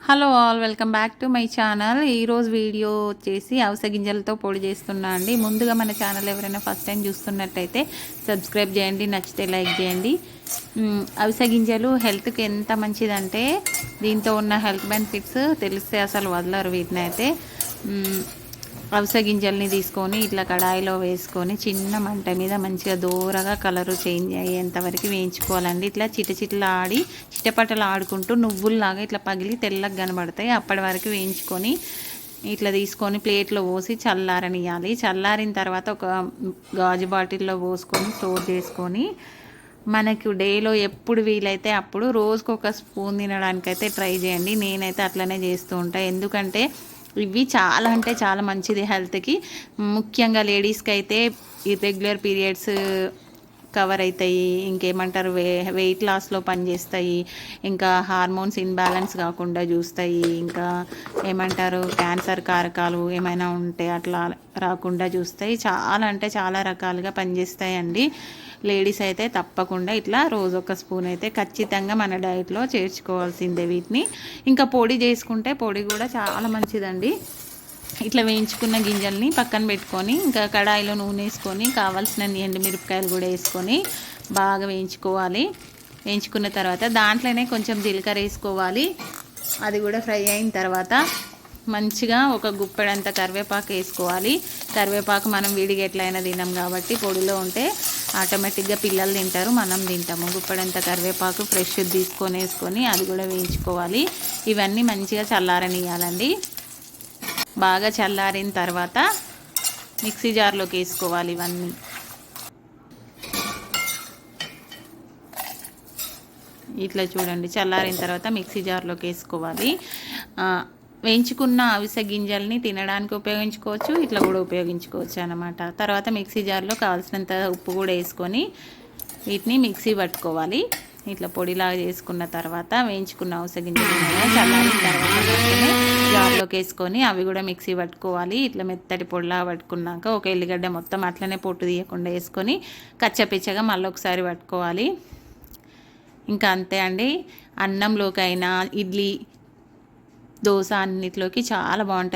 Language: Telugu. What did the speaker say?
Hello all welcome back to my channel. ఈరోజు వీడియో వచ్చేసి అవిసె గింజలతో పొడి చేస్తున్నా అండి. ముందుగా మన ఛానల్ ఎవరైనా ఫస్ట్ టైం చూస్తున్నట్టయితే సబ్స్క్రైబ్ చేయండి నచ్చితే లైక్ చేయండి. మ్, అవిసె గింజలు హెల్త్కి ఎంత మంచిదంటే దీంతో ఉన్న హెల్త్ బెనిఫిట్స్ తెలిస్తే అసలు వదలరు వీటిని అయితే. మ్, అవిసె గింజల్ని తీసుకొని ఇట్లా కడాయిలో వేసుకొని చిన్న మంట మీద మంచిగా దూరగా కలరు చేంజ్ అయ్యేంత వరకు వేయించుకోవాలండి. ఇట్లా చిట చిట్లా ఆడి చిటపటలు ఆడుకుంటూ నువ్వుల్లాగా ఇట్లా పగిలి తెల్లగా కనబడతాయి. అప్పటి వరకు వేయించుకొని ఇట్లా తీసుకొని ప్లేట్లో పోసి చల్లారనియాలి చల్లారిన తర్వాత ఒక గాజు బాటిల్లో పోసుకొని స్టోర్ చేసుకొని మనకు డేలో ఎప్పుడు వీలైతే అప్పుడు రోజుకు ఒక స్పూన్ తినడానికైతే ట్రై చేయండి. నేనైతే అట్లనే చేస్తూ ఉంటాను ఎందుకంటే ఇవి చాలా అంటే చాలా మంచిది హెల్త్కి. ముఖ్యంగా లేడీస్కి అయితే ఈ రెగ్యులర్ పీరియడ్స్ కవర్ అవుతాయి ఇంకేమంటారు వే వెయిట్ లాస్లో పనిచేస్తాయి ఇంకా హార్మోన్స్ ఇన్బ్యాలెన్స్ కాకుండా చూస్తాయి ఇంకా ఏమంటారు క్యాన్సర్ కారకాలు ఏమైనా ఉంటే అట్లా రాకుండా చూస్తాయి. చాలా అంటే చాలా రకాలుగా పనిచేస్తాయండి. లేడీస్ అయితే తప్పకుండా ఇట్లా రోజు ఒక స్పూన్ అయితే ఖచ్చితంగా మన డైట్లో చేర్చుకోవాల్సిందే వీటిని. ఇంకా పొడి చేసుకుంటే పొడి కూడా చాలా మంచిదండి. ఇట్లా వేయించుకున్న గింజల్ని పక్కన పెట్టుకొని ఇంకా కడాయిలో నూనె వేసుకొని కావాల్సిన ఎండు మిరపకాయలు కూడా వేసుకొని బాగా వేయించుకోవాలి. వేయించుకున్న తర్వాత దాంట్లోనే కొంచెం జీలకర్ర వేసుకోవాలి. అది కూడా ఫ్రై అయిన తర్వాత మంచిగా ఒక గుప్పెడంత కరివేపాకు వేసుకోవాలి. కరివేపాకు మనం విడిగా ఎట్లయినా తినాం కాబట్టి పొడిలో ఉంటే ఆటోమేటిక్గా పిల్లలు తింటారు మనం తింటాము. గుప్పెడంత కరివేపాకు ఫ్రెష్ తీసుకొని వేసుకొని అది కూడా వేయించుకోవాలి. ఇవన్నీ మంచిగా చల్లారనియాలండి బాగా చల్లారిన తర్వాత మిక్సీ జార్లోకి వేసుకోవాలి ఇవన్నీ. ఇట్లా చూడండి చల్లారిన తర్వాత మిక్సీ జార్లోకి వేసుకోవాలి. వేయించుకున్న అవిసె గింజల్ని తినడానికి ఉపయోగించుకోవచ్చు ఇట్లా కూడా ఉపయోగించుకోవచ్చు అనమాట తర్వాత మిక్సీ జార్లో కావాల్సినంత ఉప్పు కూడా వేసుకొని వీటిని మిక్సీ పట్టుకోవాలి. ఇట్లా పొడిలాగా చేసుకున్న తర్వాత వేయించుకున్న అవిసె గింజలు చల్లారిన తర్వాత జార్లోకి వేసుకొని అవి కూడా మిక్సీ పట్టుకోవాలి. ఇట్లా మెత్తటి పొడిలాగా పట్టుకున్నాక ఒక ఎల్లిగడ్డ మొత్తం అట్లనే పొట్టు తీయకుండా వేసుకొని కచ్చపిచ్చగా మళ్ళీ ఒకసారి పట్టుకోవాలి. ఇంకా అంతే అండి. అన్నంలోకైనా ఇడ్లీ దోశ అన్నిట్లోకి చాలా బాగుంటుంది